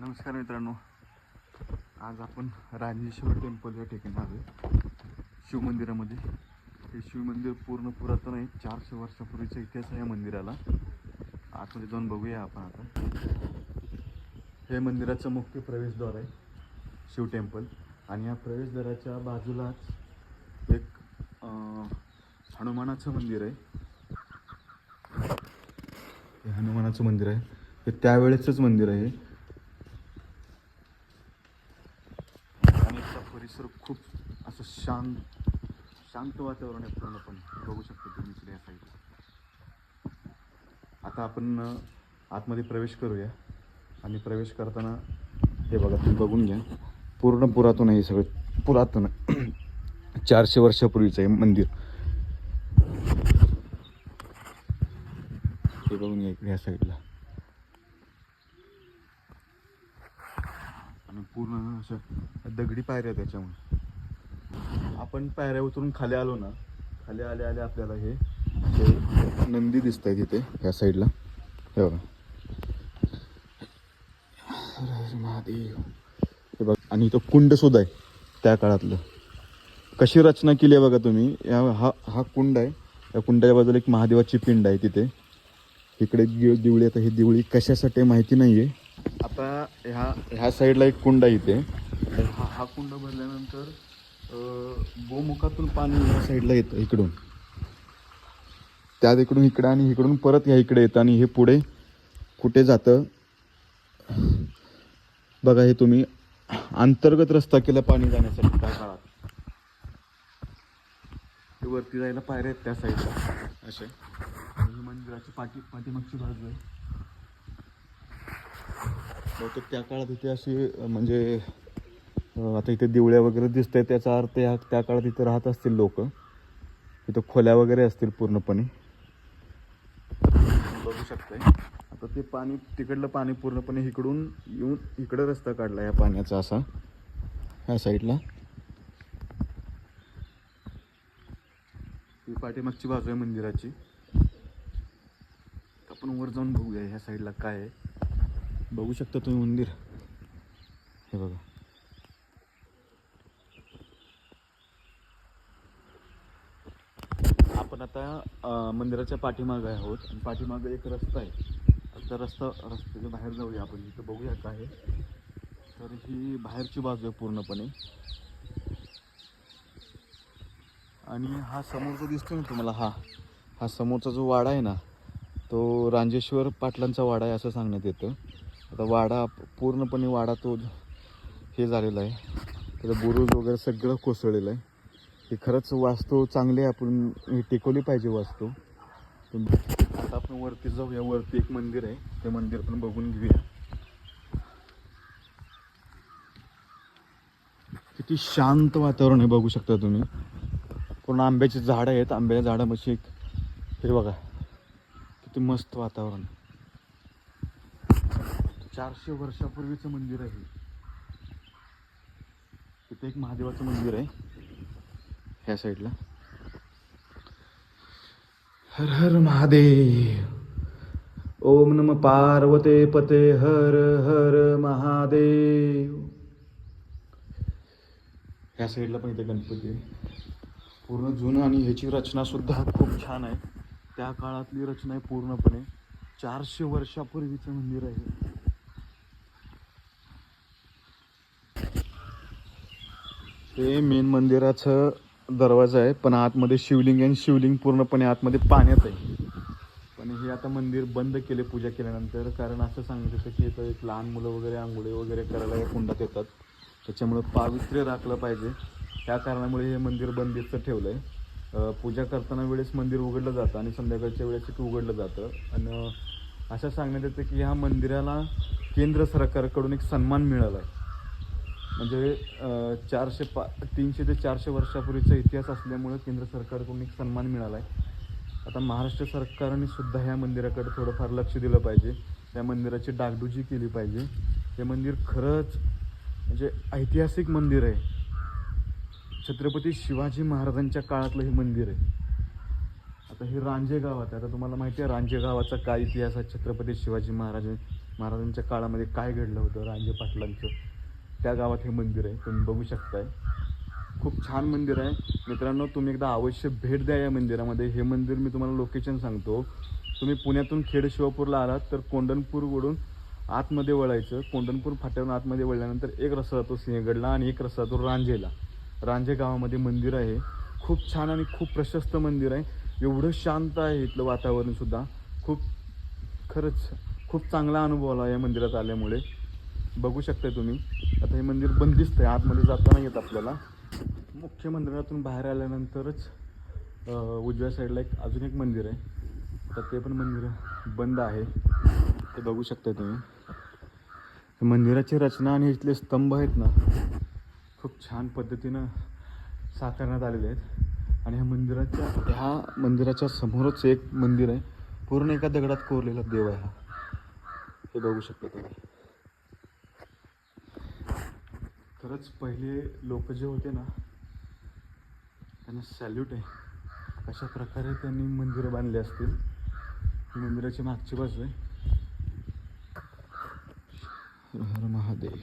नमस्कार मित्रांनो. आज आपण राजेश्वर टेम्पल या ठिकाणी आलो शिवमंदिरामध्ये हे शिवमंदिर पूर्ण पुरातन आहे. चारशे वर्षापूर्वीचा इतिहास आहे या मंदिराला. आतमध्ये जाऊन बघूया आपण आता. हे मंदिराचं मुख्य प्रवेशद्वार आहे शिव टेम्पल आणि या प्रवेशद्वाराच्या बाजूलाच एक हनुमानाचं मंदिर आहे. हे हनुमानाचं मंदिर आहे. हे त्यावेळेचंच मंदिर आहे हे. आणि इथला परिसर खूप असं शांत शांत वातावरण आहे पूर्णपणे. बघू शकतो तुम्ही इकडे या साईडला आता आपण आतमध्ये प्रवेश करूया. आणि प्रवेश करताना हे बघा तुम्ही बघून घ्या. पूर्ण पुरातन आहे हे सगळं. पुरातन चारशे वर्षापूर्वीचं आहे मंदिर. हे बघून घ्या इकडे या साईडला आणि पूर्ण असं दगडी पायऱ्या त्याच्यामुळे. आपण पायऱ्या उतरून खाली आलो ना खाली आले आले आपल्याला हे नंदी दिसत आहे तिथे ह्या साईडला. हे बघा. महादेव हे बघा आणि तो कुंड सुद्धा आहे त्या काळातलं. कशी रचना केली आहे बघा तुम्ही या हा हा कुंड आहे. या कुंडाच्या बाजूला एक महादेवाची पिंड आहे तिथे. इकडे दिवळी आता ही दिवळी कशासाठी माहिती नाही आहे आता ह्या ह्या साईडला एक कुंड आहे इथे. तर हा हा कुंड भरल्यानंतर अं, गोमुखातून पाणी ह्या साईडला येतं इकडून. त्या इकडून इकडे आणि इकडून परत ह्या इकडे येतं आणि हे पुढे कुठे जातं? बघा हे तुम्ही. अंतर्गत रस्ता केला पाणी जाण्यासाठी त्या काळात. ते वरती जायला पायऱ्या आहेत त्या साईडला. असे मंदिराची पाठी पाठीमागची बाजू आहे. बहुतेक त्या काळात इथे अशी म्हणजे आता इथे दिवळ्या वगैरे दिसत आहे त्याचा अर्थ ह्या त्या काळात इथे राहत असतील लोक. इथं खोल्या वगैरे असतील पूर्णपणे. बघू शकताय. आता ते पाणी तिकडलं पाणी पूर्णपणे इकडून येऊन इकडं रस्ता काढला या पाण्याचा असा ह्या साईडला. ही पाठीमागची बाजू आहे मंदिराची. आपण वर जाऊन बघूया ह्या साईडला काय आहे. बघू शकता तुम्ही मंदिर. हे बघा. आपण आता मंदिराच्या पाठीमागं आहोत. आणि पाठीमागे एक रस्ता आहे. आता रस्ता रस्त्याच्या बाहेर जाऊया आपण. इथं बघूया काय आहे. तर ही बाहेरची बाजू आहे पूर्णपणे. आणि हा समोरचा दिसतो ना तुम्हाला? हा. हा समोरचा जो वाडा आहे ना तो रांजेश्वर पाटलांचा वाडा आहे असं सांगण्यात येतं. आता वाडा पूर्णपणे वाडा तो हे झालेला आहे. त्याचं बुरुज वगैरे सगळं कोसळलेलं आहे. हे खरंच वास्तू चांगली आहे. आपण टिकवली पाहिजे वास्तू. आता आपण वरती जाऊया. वरती एक मंदिर आहे. ते मंदिर पण बघून घेऊया. किती शांत वातावरण आहे बघू शकता तुम्ही. पूर्ण आंब्याची झाडं आहेत. आंब्याच्या झाडापाशी एक हे बघा. किती मस्त वातावरण. चारशे वर्षापूर्वीचं मंदिर आहे. तिथे एक महादेवाचं मंदिर आहे. ह्या साईडला. हर हर महादेव. ओम नम पार्वते पते हर हर महादेव. ह्या साईडला पण इथे गणपती आहे. पूर्ण जुनं आणि ह्याची रचना सुद्धा खूप छान आहे. त्या काळातली रचना आहे पूर्णपणे. चारशे वर्षापूर्वीचं मंदिर आहे. हे मेन मंदिराचं दरवाजा आहे पण आतमध्ये शिवलिंग आहे आणि शिवलिंग पूर्णपणे आतमध्ये पाण्यात आहे. पण हे आता मंदिर बंद केले पूजा केल्यानंतर कारण असं सांगत होतं की इथं एक लहान मुलं वगैरे आंघोळी वगैरे करायला या कुंडात येतात. त्याच्यामुळं पावित्र्य राखलं पाहिजे. त्या कारणामुळे हे मंदिर बंदिस्त ठेवलं आहे पूजा करताना वेळेस मंदिर उघडलं जातं आणि संध्याकाळच्या वेळेस ते उघडलं जातं. आणि असं सांगण्यात येतं की ह्या मंदिराला केंद्र सरकारकडून एक सन्मान मिळाला आहे म्हणजे चारशे पा तीनशे ते चारशे वर्षापूर्वीचा इतिहास असल्यामुळे केंद्र सरकारकडून एक सन्मान मिळाला आहे आता महाराष्ट्र सरकारने सुद्धा ह्या मंदिराकडे थोडंफार लक्ष दिलं पाहिजे. त्या मंदिराची डागडुजी केली पाहिजे. हे मंदिर खरंच म्हणजे ऐतिहासिक मंदिर आहे. छत्रपती शिवाजी महाराजांच्या काळातलं हे मंदिर आहे. आता हे रांजे गावात आहे. आता तुम्हाला माहिती आहे रांजे गावाचा काय इतिहास आहे? छत्रपती शिवाजी महाराज महाराजांच्या काळामध्ये काय घडलं होतं? रांजे पाटलांचं. त्या गावात हे मंदिर आहे. तुम्ही बघू शकताय. खूप छान मंदिर आहे. मित्रांनो तुम्ही एकदा अवश्य भेट द्या या मंदिरामध्ये. हे मंदिर मी तुम्हाला लोकेशन सांगतो. तुम्ही पुण्यातून खेड शिवापूरला आलात तर कोंडणपूरवरून आतमध्ये वळायचं. कोंडणपूर फाट्यावरून आतमध्ये वळल्यानंतर एक रस्ता जातो सिंहगडला आणि एक रस्ता जातो रांजेला. रांजे गावामध्ये मंदिर आहे. खूप छान आणि खूप प्रशस्त मंदिर आहे. एवढं शांत आहे इथलं वातावरणसुद्धा खूप खरंच खूप चांगला अनुभव आला या मंदिरात आल्यामुळे. बघू शकताय तुम्ही. आता हे मंदिर बंदिस्त आहे आतमध्ये जाता नाही येत आपल्याला. मुख्य मंदिरातून बाहेर आल्यानंतरच उजव्या साईडला एक अजून एक मंदिर आहे. तर ते पण मंदिर बंद आहे. ते बघू शकता तुम्ही. मंदिराची रचना आणि इथले स्तंभ आहेत ना खूप छान पद्धतीनं साकारण्यात आलेले आहेत. आणि ह्या मंदिराच्या ह्या मंदिराच्या समोरच एक मंदिर आहे. पूर्ण एका दगडात कोरलेला देव आहे हा. हे बघू शकता तुम्ही. खरंच पहिले लोक जे होते ना त्यांना सॅल्यूट आहे. अशा प्रकारे त्यांनी मंदिरं बांधली असतील. ही मंदिराची मागची बाजू आहे. हर हर महादेव.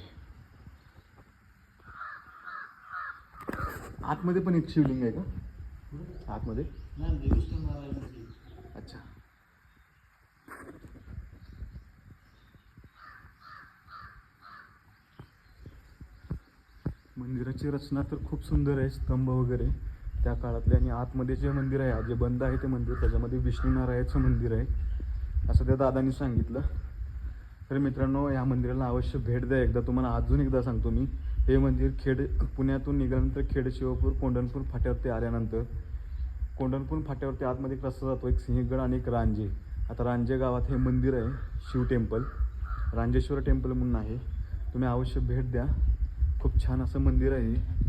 आतमध्ये पण एक शिवलिंग आहे का? आतमध्ये? मंदिराची रचना तर खूप सुंदर आहे स्तंभ वगैरे त्या काळातले. आणि आतमध्ये जे मंदिर आहे जे बंद आहे ते मंदिर त्याच्यामध्ये विष्णू नारायणचं मंदिर आहे असं त्या दादांनी सांगितलं. तर मित्रांनो या मंदिराला अवश्य भेट द्या. एकदा तुम्हाला अजून एकदा सांगतो मी हे मंदिर खेड पुण्यातून निघाल्यानंतर खेड शिवपूर कोंढणपूर फाट्यावरती आल्यानंतर कोंढणपूर फाट्यावरती आतमध्ये एक रस्ता जातो? एक सिंहगड आणि एक रांजे. आता रांजे गावात हे मंदिर आहे शिव टेम्पल. रांजेश्वर टेम्पल म्हणून आहे. तुम्ही अवश्य भेट द्या. खूप छान असं मंदिर आहे.